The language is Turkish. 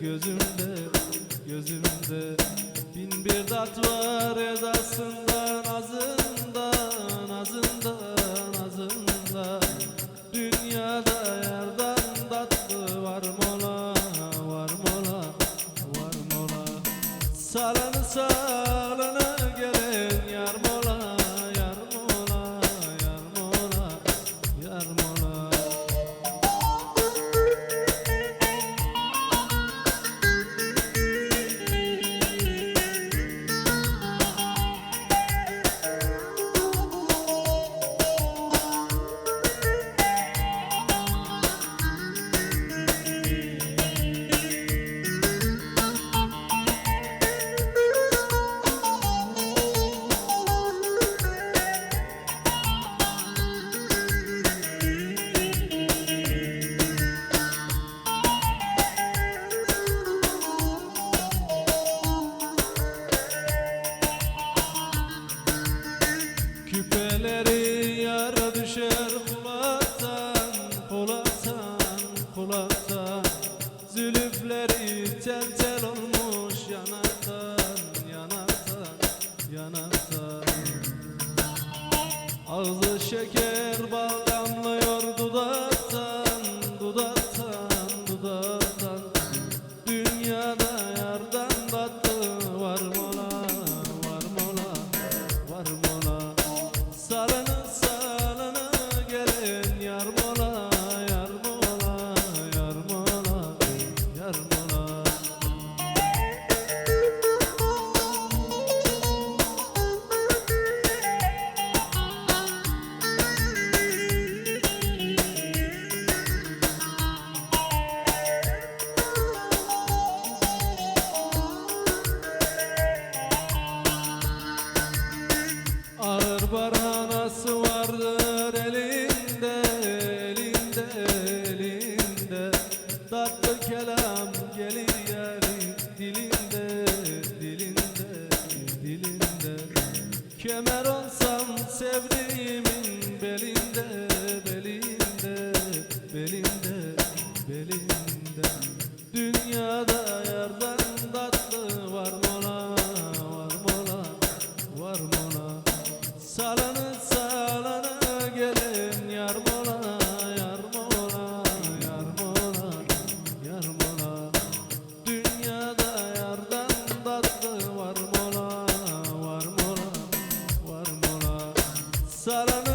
gözümde gözümde. Bin bir dert var edasından azından azından azından. Dünyada yerden tatlı var mola var mola var mola. Salını salını düşer kulaktan kulaktan kulaktan Zülüfleri tel tel olmuş yanaktan yanaktan yanaktan. Ağzı şeker balgamlıyor dudaktan dudaktan dudaktan. Sarana